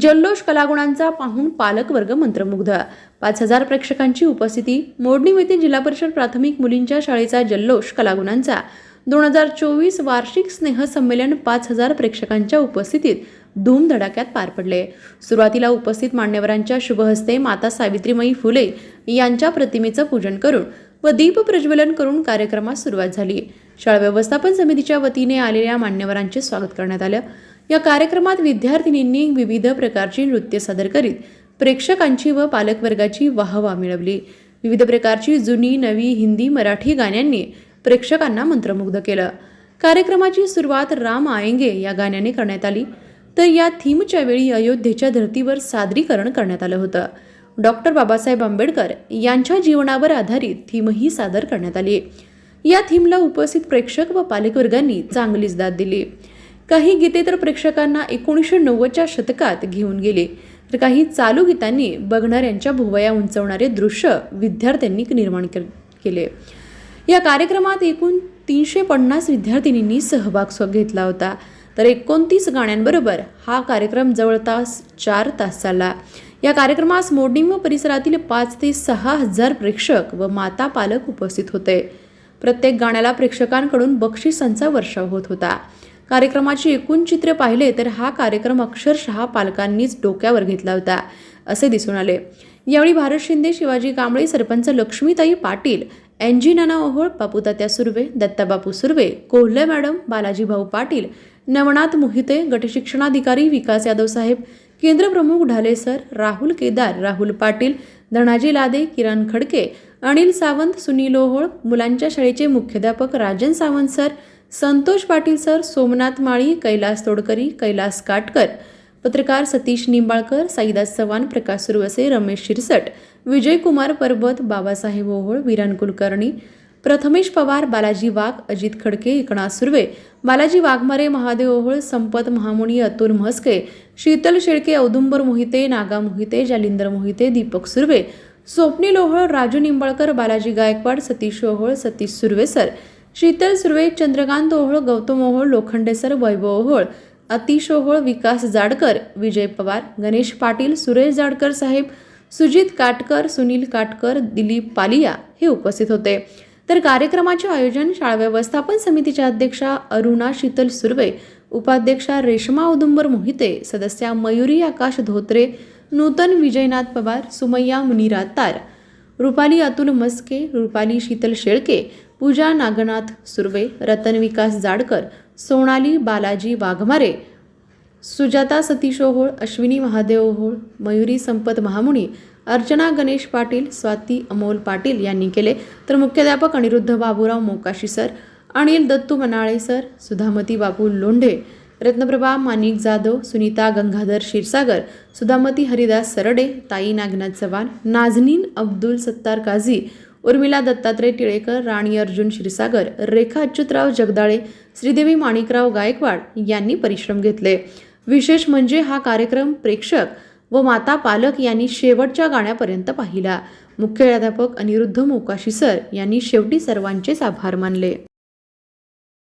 जल्लोष कलागुणांचा पाहून पालकवर्ग मंत्रमुग्ध. पाच हजार प्रेक्षकांची उपस्थिती मोडणी येथे जिल्हा परिषद प्राथमिक मुलींच्या शाळेचा जल्लोष कलागुणांचा. दोन हजार चोवीस वार्षिक स्नेहसंमेलन पाच हजार प्रेक्षकांच्या उपस्थितीत धूमधडाक्यात पार पडले. सुरुवातीला उपस्थित मान्यवरांच्या शुभहस्ते माता सावित्रीमाई फुले यांच्या प्रतिमेचं पूजन करून व दीप प्रज्वलन करून कार्यक्रमास सुरुवात झाली. शाळा व्यवस्थापन समितीच्या वतीने आलेल्या मान्यवरांचे स्वागत करण्यात आलं. या कार्यक्रमात विद्यार्थिनींनी विविध प्रकारची नृत्य सादर करीत प्रेक्षकांची व पालकवर्गाची वाहवा मिळवली. विविध प्रकारची जुनी नवी हिंदी मराठी गाण्यांनी प्रेक्षकांना मंत्रमुग्ध केलं. कार्यक्रमाची सुरुवात राम आयंगे या गाण्याने करण्यात आली. तर या थीमच्या वेळी अयोध्येच्या धर्तीवर सादरीकरण करण्यात आलं होतं. डॉक्टर बाबासाहेब आंबेडकर यांच्या जीवनावर आधारित थीमही सादर करण्यात आली. या थीमला उपस्थित प्रेक्षक व पालकवर्गांनी चांगलीच दाद दिली. काही गीते तर प्रेक्षकांना एकोणीसशे नव्वदच्या शतकात घेऊन गेले. तर काही चालू गीतांनी बघणाऱ्यांच्या भुवया उंचवणारे दृश्य विद्यार्थ्यांनी निर्माण के- केले. या कार्यक्रमात एकूण तीनशे पन्नास विद्यार्थिनींनी सहभाग घेतला होता. तर एकोणतीस गाण्यांबरोबर हा कार्यक्रम जवळपास चार तास चालला. या कार्यक्रमास मोडणी व परिसरातील पाच ते सहा हजार प्रेक्षक व माता पालक उपस्थित होते. प्रत्येक गाण्याला प्रेक्षकांकडून बक्षिसांचा वर्षाव होत होता. कार्यक्रमाची एकूण चित्र पाहिले तर हा कार्यक्रम अक्षरशः पालकांनीच डोक्यावर घेतला होता असे दिसून आले. यावेळी भारत शिंदे शिवाजी कांबळे सरपंच लक्ष्मीताई पाटील एनजी नाना ओहोळ बापूतात्या सुर्वे दत्ताबापू सुर्वे कोल्हे मॅडम बालाजी भाऊ पाटील नवनाथ मोहिते गटशिक्षणाधिकारी विकास यादव साहेब केंद्रप्रमुख ढाले सर राहुल केदार राहुल पाटील धनाजी लादे किरण खडके अनिल सावंत सुनील ओहोळ मुलांच्या शाळेचे मुख्याध्यापक राजन सावंत सर संतोष पाटील सर सोमनाथ माळी कैलास तोडकरी कैलास काटकर. पत्रकार सतीश निंबाळकर साईदास चव्हाण प्रकाश सुरवसे रमेश शिरसट विजयकुमार परबत बाबासाहेब ओहोळ विरान कुलकर्णी. प्रथमेश पवार बालाजी वाघ अजित खडके एकनाथ सुर्वे बालाजी वाघमारे महादेव ओहोळ संपत महामुनी अतुल म्हस्के शीतल शेळके औदुंबर मोहिते नागा मोहिते जालिंदर मोहिते दीपक सुर्वे स्वप्नील ओहोळ राजू निंबाळकर बालाजी गायकवाड सतीश ओहोळ सतीश सुर्वेसर शीतल सुर्वे चंद्रकांत ओहोळ गौतम ओहोळ लोखंडेसर वैभव ओहोळ अतिश ओहोळ विकास जाडकर विजय पवार गणेश पाटील सुरेश जाडकर साहेब सुजित काटकर सुनील काटकर दिलीप पालिया हे उपस्थित होते. तर कार्यक्रमाचे आयोजन शाळा व्यवस्थापन समितीच्या अध्यक्षा अरुणा शीतल सुर्वे उपाध्यक्षा रेश्मा औदुंबर मोहिते सदस्या मयुरी आकाश धोत्रे नूतन विजयनाथ पवार सुमय्या मुनिरा तार रुपाली अतुल मस्के रुपाली शीतल शेळके पूजा नागनाथ सुर्वे रतन विकास जाडकर सोनाली बालाजी वाघमारे सुजाता सतीश ओहोळ अश्विनी महादेव ओहोळ मयुरी संपत महामुनी अर्चना गणेश पाटील स्वाती अमोल पाटील यांनी केले. तर मुख्याध्यापक अनिरुद्ध बाबूराव मोकाशी सर अनिल दत्तू मनाळे सर सुधामती बापू लोंढे रत्नप्रभा माणिक जाधव सुनीता गंगाधर क्षीरसागर सुधामती हरिदास सरडे ताई नागनाथ चव्हाण नाझनीन अब्दुल सत्तार काझी उर्मिला दत्तात्रय टिळेकर राणी अर्जुन क्षीरसागर रेखा अच्युतराव जगदाळे श्रीदेवी माणिकराव गायकवाड यांनी परिश्रम घेतले. विशेष म्हणजे हा कार्यक्रम प्रेक्षक व माता पालक यांनी शेवटच्या गाण्यापर्यंत पाहिला. मुख्याध्यापक अनिरुद्ध मोकाशी सर यांनी शेवटी सर्वांचेच आभार मानले.